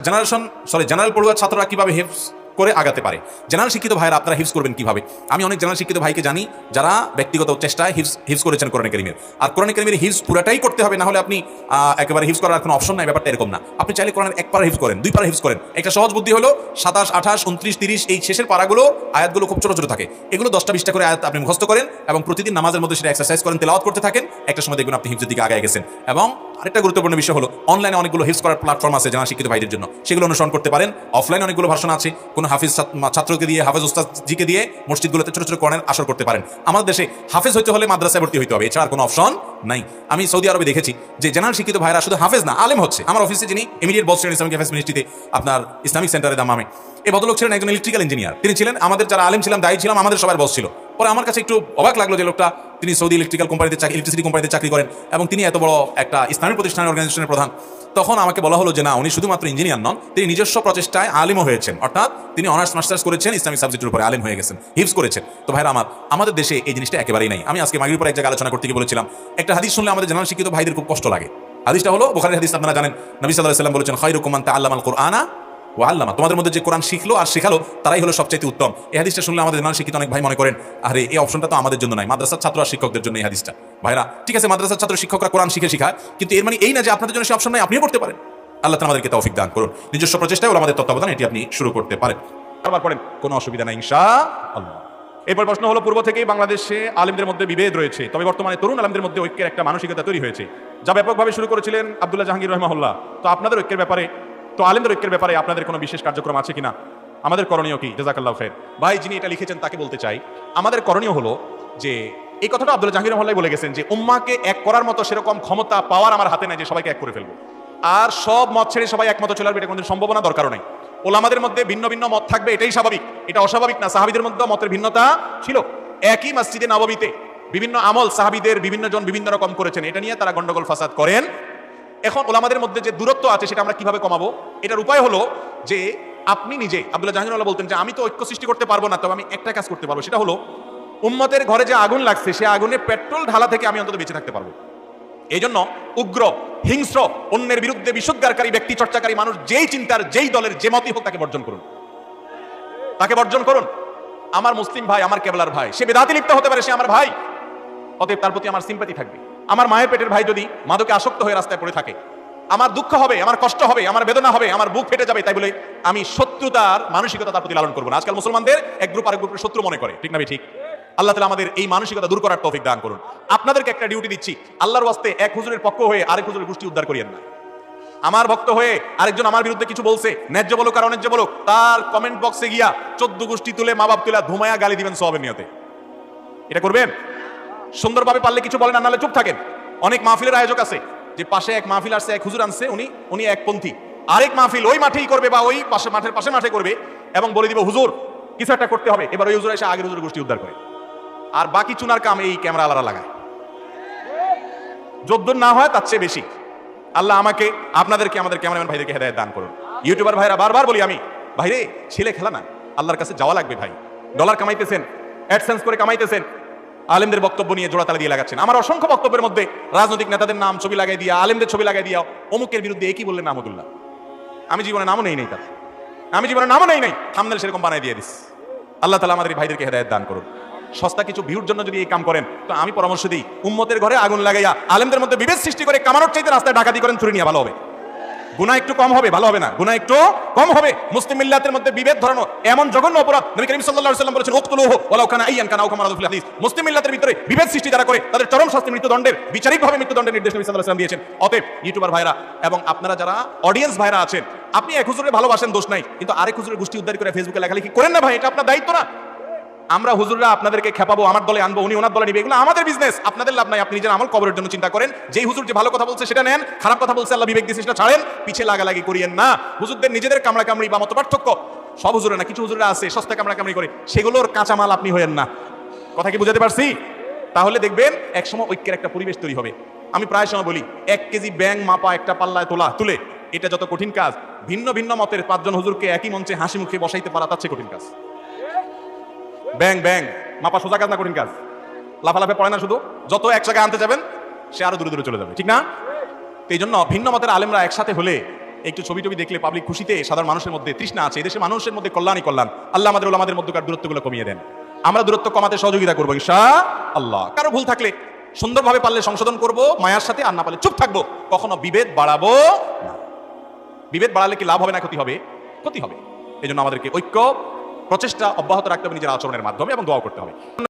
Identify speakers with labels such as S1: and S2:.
S1: Generation sorry general পড়ুয়ার ছাত্ররা কীভাবে হিপস করে আগাতে পারে। জেনারেল শিক্ষিত ভাইয়ের আপনারা হিপস করবেন কীভাবে? আমি অনেক জেনারেল শিক্ষিত ভাইকে জানি, যারা ব্যক্তিগত চেষ্টায় হিপস হিপস করেছেন কোরআন একাডেমির। আর কোরআন একাডেমির হিপস পুরাটাই করতে হবে না হলে আপনি একেবারে হিপস করার কোনো অপশন নাই, ব্যাপারটা এরকম না। আপনি চাইলে কোরআন এক পারা হিপস করেন, দুই পারা হিপস করেন। একটা সহজ বুদ্ধি হলো, সাতাশ, আঠাশ, উনত্রিশ, তিরিশ, এই শেষের পারাগুলো, আয়াতগুলো খুব ছোট ছোট থাকে। এগুলো দশটা, বিশটা করে আয়াত আপনি মুখস্থ করেন এবং প্রতিদিন নামাজের মধ্যে সেটা এক্সারসাইজ করেন, তেলাওয়াত করতে থাকেন। একটা সময় দেখবেন আপনি হিপসের দিকে আগায় গেছেন। এবং আরেকটা গুরুত্বপূর্ণ বিষয় হলো অনলাইনে অনেকগুলো হিপস করার প্ল্যাটফর্ম আছে যারা শিক্ষিত ভাইদের জন্য। সেগুলো অনুসরণ করতে পারেন। অফলাইনে অনেকগুলো ভাষণ আছে। কোনো হাফিজ ছাত্রকে দিয়ে, হাফেজ উস্তাদজিকে দিয়ে মসজিদগুলোতে ছোট ছোট কোরআনের আসর করতে পারেন। আমাদের দেশে হাফেজ হইতে হলে মাদ্রাসায় ভর্তি হইতে হবে, এছাড়া কোনো অপশন নাই। আমি সৌদি আরবে দেখেছি যে জেনারেল শিক্ষিত ভাইরা শুধু হাফেজ না, আলেম হচ্ছে। আমার অফিসে যিনি ইমিডিয়েট বস ছিলেন ইসলামিক হাফেজ মিনিস্ট্রিতে আপনার ইসলামিক সেন্টারে দামামে। এই ভদ্রলোক ছিলেন একজন ইলেকট্রিক্যাল ইঞ্জিনিয়ার তিনি ছিলেন, আমাদের যারা আলেম ছিলাম, দায়ী ছিলাম, আমাদের সবার বস ছিল। পরে আমার কাছে একটু অবাক লাগল যে লোকটা তিনি সৌদি ইলেকট্রিক্যাল কোম্পানিতে চাকরি ইলেকট্রিসিটি কোম্পানিতে চাকরি করেন এবং তিনি এত বড় একটা ইসলামী প্রতিষ্ঠানের অর্গানাইজেশনের প্রধান। তখন আমাকে বলা হলো যে না, উনি শুধুমাত্র ইঞ্জিনিয়ার নন, তিনি নিজস্ব প্রচেষ্টায় আলিমও হয়েছেন। অর্থাৎ তিনি অনার্স মাস্টার্স করেছেন, ইসলামিক সাবজেক্টের উপরে আলিম হয়ে গেছেন হিপস করেছেন। তো ভাইরা আমার, আমাদের দেশে এই জিনিসটা একেবারেই নাই। আমি আজকে মাগির পর এক জায়গায় আলোচনা করতে গিয়ে বলেছিলাম, একটা হাদিস শুনলে আমাদের জানান শিক্ষিত ভাইদের খুব কষ্ট লাগে। হাদিসটা হলো বোখারি হাদিস আপনারা জানেন, নবী সাল্লাহ সাল্লাম বলেছেন খৈরুকুমান তা আল্লাহ কোরআনা ও আল্লামা, তোমাদের মধ্যে যে কোরআন শিখলো আর শেখালো, তারাই হলো সবচাইতে উত্তম। এই হাদিসটা শুনলে আমাদের নান শিক্ষিত অনেক ভাই মনে করেন, আরে, এই অপশনটা তো আমাদের জন্য নাই, মাদ্রাসার ছাত্র আর শিক্ষকদের জন্য এই হাদিসটা। ভাইরা, ঠিক আছে, মাদ্রাসার ছাত্র শিক্ষকরা কোরআন শিখে শিখায়, কিন্তু এর মানে এই না যে আপনাদের জন্য সে অপশন নাই, আপনিও করতে পারেন। আল্লাহ আমাদেরকে তৌফিক দান করুন। নিজস্ব প্রচেষ্টায় আমাদের তত্ত্বাবধান এটি আপনি শুরু করতে পারেন। আবার পড়েন, কোনো অসুবিধা নাই ইনশা আল্লাহ
S2: এরপর প্রশ্ন হলো, পূর্ব থেকেই বাংলাদেশে আলিমদের মধ্যে বিভেদ রয়েছে, তবে বর্তমানে তরুণ আলিমদের মধ্যে ঐক্যের একটা মানসিকতা তৈরি হয়েছে, যা ব্যাপকভাবে শুরু করেছিলেন আব্দুল্লাহ জাহাঙ্গীর রহমাহুল্লাহ। তো আপনাদের ঐক্যের ব্যাপারে তো আলিমদের ঐক্যের ব্যাপারে আপনাদের কোনো বিশেষ কার্যক্রম আছে কিনা? আমাদের করণীয় কি? জাজাকাল্লাহ খের ভাই, যিনি এটা লিখেছেন, তাকে বলতে চাই। আমাদের করণীয় হলো যে, এই কথাটা আব্দুল্লাহ জাহাঙ্গীর রহমাল্লাহ বলে গেছেন যে, উম্মাকে এক করার মতো সেরকম ক্ষমতা পাওয়ার আমার হাতে নাই যে, সবাইকে এক করে ফেলব। আর সব মত ছেড়ে সবাই একমত চলে আসবে, এটা কোনো সম্ভাবনা দরকারও নাই। ওলামাদের মধ্যে ভিন্ন ভিন্ন মত থাকবে, এটাই স্বাভাবিক। এটা অস্বাভাবিক না, সাহাবিদের মধ্যে মতের ভিন্নতা ছিল। একই মসজিদে নববীতে বিভিন্ন আমল সাহাবিদের বিভিন্ন জন বিভিন্ন রকম করেছেন। এটা নিয়ে তারা গন্ডগোল ফাসাদ করেন। এখন ওলামাদের মধ্যে যে দূরত্ব আছে সেটা আমরা কীভাবে কমাবো? এটার উপায় হলো যে আপনি নিজে, আব্দুল্লাহ জাহাঙ্গীর বলতেন যে আমি তো ঐক্য সৃষ্টি করতে পারব না, তবে আমি একটা কাজ করতে পারব। সেটা হলো, উম্মতের ঘরে যে আগুন লাগছে, সে আগুনে পেট্রোল ঢালা থেকে আমি অন্তত বেঁচে থাকতে পারব। এই জন্য উগ্র, হিংস্র, অন্যের বিরুদ্ধে বিশুদ্ধারকারী ব্যক্তি, চর্চাকারী মানুষ, যেই চিন্তার, যেই দলের যে মতই হোক তাকে বর্জন করুন। তাকে বর্জন করুন। আমার মুসলিম ভাই, আমার কেবলার ভাই, সে বেদাতে লিপ্ত হতে পারে, সে আমার ভাই, অতএব তার প্রতি আমার সিম্পাতি থাকবে। আমার মায়ের পেটের ভাই যদি মাদকে আসক্ত হয়ে রাস্তায় পড়ে থাকে, আমার দুঃখ হবে, আমার কষ্ট হবে, আমার বেদনা হবে, আমার বুক ফেটে যাবে, তাই বলে আমি শত্রুতার মানসিকতা তার প্রতি লালন করব না। আজকাল মুসলমানদের এক গ্রুপ আরেক গ্রুপের শত্রু মনে করে, ঠিক না ঠিক। আল্লাহ তালা আমাদের এই মানসিকতা দূর করার তৌফিক দান করুন। আপনাদেরকে একটা ডিউটি দিচ্ছি, আল্লাহর ওয়াস্তে এক হুজুরের পক্ষ হয়ে আরেক হুজুরের গোষ্ঠী উদ্ধার করিয়েন না। আমার ভক্ত হয়ে আরেকজন আমার বিরুদ্ধে কিছু বলছে, ন্যায্য বলুক আর অন্যায্য বলুক, তার কমেন্ট বক্সে গিয়া চোদ্দ গোষ্ঠী তুলে মা বাপ তুলে ধুমায়া গালি দিবেন সবের নিয়তে। এটা করবেন? সুন্দরভাবে পারলে কিছু বলেন আর নাহলে চুপ থাকেন। অনেক মাহফিলের আয়োজক আছে। যে পাশে এক মাহফিল আসছে, এক হুজুর আনছে, উনি উনি একপন্থী আরেক মাহফিল ওই মাঠেই করবে বা ওই পাশে, মাঠের পাশে মাঠে করবে এবং বলে দিব, হুজুর, কিছু একটা করতে হবে। এবার ওই হুজুর এসে আগের হুজুর গোষ্ঠী উদ্ধার করে। আর বাকি চুনার কাম এই ক্যামেরা আলাদা লাগায়। যদ্দূর না হয়, তার চেয়ে বেশি। আল্লাহ আমাকে, আপনাদেরকে, আমাদের ক্যামেরাম্যান ভাইদেরকে হেদায়ত দান করুন। ইউটিউবার ভাইরা বারবার বলি আমি, ভাইরে, ছেলে খেলা না। আল্লাহর কাছে যাওয়া লাগবে ভাই। ডলার কামাইতেছেন, অ্যাডসেন্স করে কামাইতেছেন। আলেমদের বক্তব্য নিয়ে জোড়াতালা দিয়ে লাগাচ্ছেন। আমার অসংখ্য বক্তব্যের মধ্যে রাজনৈতিক নেতাদের নাম ছবি লাগাই দিয়া, আলেমদের ছবি লাগাই দিয়া, অমুকের বিরুদ্ধে একই বললেন নামদুল্লাহ আমি জীবনে নামও নেই নাই তার। আমি জীবনে নামও নেই নাই। থামনেল সেরকম বানাই দিয়ে দিস। আল্লাহ তালা আমাদের ভাইদেরকে হেদায়ত দান করুন। সস্তা কিছু ভিউর জন্য যদি এই কাম করেন, তো আমি পরামর্শ দিই, উম্মতের ঘরে আগুন লাগাইয়া আলেমদের মধ্যে বিভেদ সৃষ্টি করে কামানোর চাইতে রাস্তায় ডাকাতি করেন, ছুরি নিয়ে ভালো হবে। গুনাহ একটু কম হবে, ভালো হবে না। গুনাহ একটু কম হবে। মুসলিম মিল্লাতের মধ্যে বিভেদ ধরানো এমন জঘন্য অপরাধ। নবী করিম সাল্লাল্লাহু আলাইহি ওয়াসাল্লাম বলেছেন, উকতুলুহু ওয়ালাউ কানা আইয়ান কানা আও কামা রাদুল হাদিস। মুসলিম মিল্লাতের ভিতরে বিভেদ সৃষ্টি যারা করে, তাদের চরম শাস্তি মৃত্যুদণ্ডের, বিচারিকভাবে মৃত্যুদণ্ডের নির্দেশ নবী সাল্লাল্লাহু আলাইহি ওয়াসাল্লাম দিয়েছেন। অতএব, ইউটিউবার ভাইরা এবং আপনারা যারা অডিয়েন্স ভাইরা আছেন, আপনি এক হুজুরে ভালোবাসেন, দোষ নাই। কিন্তু আরেক হুজুরের গোষ্ঠী উদ্ধার করে ফেসবুকে লেখালেখি করেন না ভাই, এটা আপনার দায়িত্ব না। আমরা হুজুররা আপনাদেরকে খেপাবো, আমার দলে আনব, উনি ওনার দলে নিবে, এগুলো আমাদের বিজনেস আপনাদের লাভ নাই, আপনি নিজের আমল কবরের জন্য চিন্তা করেন। যেই হুজুর যে ভালো কথা বলছে সেটা নেন, খারাপ কথা বলছে আল্লাহ বিবেক দিয়েছে সেটা ছাড়েন, পিছে লাগালাগি করিয়েন না। হুজুরদের নিজেদের কামড়া কামড়ি বা মত পার্থক্য, সব হুজুরে না, কিছু হুজুরা আছে সস্তা কামড়া কামড়ি করে, সেগুলোর কাঁচামাল আপনি হয়েন না। কথা কি বুঝাতে পারছি? তাহলে দেখবেন, একসময় ঐক্যের একটা পরিবেশ তৈরি হবে। আমি প্রায় সময় বলি, এক কেজি ব্যাং মাপা একটা পাল্লায় তোলা, তুলে, এটা যত কঠিন কাজ, ভিন্ন ভিন্ন মতের পাঁচজন হুজুরকে একই মঞ্চে হাসি মুখে বসাইতে পারা, তার চেয়ে কঠিন কাজ। ব্যাং ব্যাং। মাপা সোজা কাজ না কঠিন কাজ? লাফালাফে পড়ে না শুধু? যত এক জায়গায় আনতে যাবেন, সে আরও দূরে দূরে চলে যাবে, ঠিক না? এই জন্য ভিন্ন মতের আলেমরা একসাথে হলে একটু ছবি টবি দেখলে পাবলিক খুশিতে সাধারণ মানুষের মধ্যে তৃষ্ণা আছে। এদেশের মানুষের মধ্যে কল্যাণই কল্যাণ। আল্লাহ আমাদের ওলামাদের মধ্যকার দূরত্বগুলো কমিয়ে দেন। আমরা দূরত্ব কমাতে সহযোগিতা করব ঈশা আল্লাহ কারও ভুল থাকলে সুন্দরভাবে পারলে সংশোধন করব, মায়ার সাথে, আর না পারলে চুপ থাকব। কখনো বিভেদ বাড়াবো না। বিভেদ বাড়ালে কি লাভ হবে না, ক্ষতি হবে? ক্ষতি হবে। এই জন্য আমাদেরকে ঐক্য প্রচেষ্টা অব্যাহত রাখতে হবে নিজের আচরণের মাধ্যমে এবং দোয়া করতে হবে।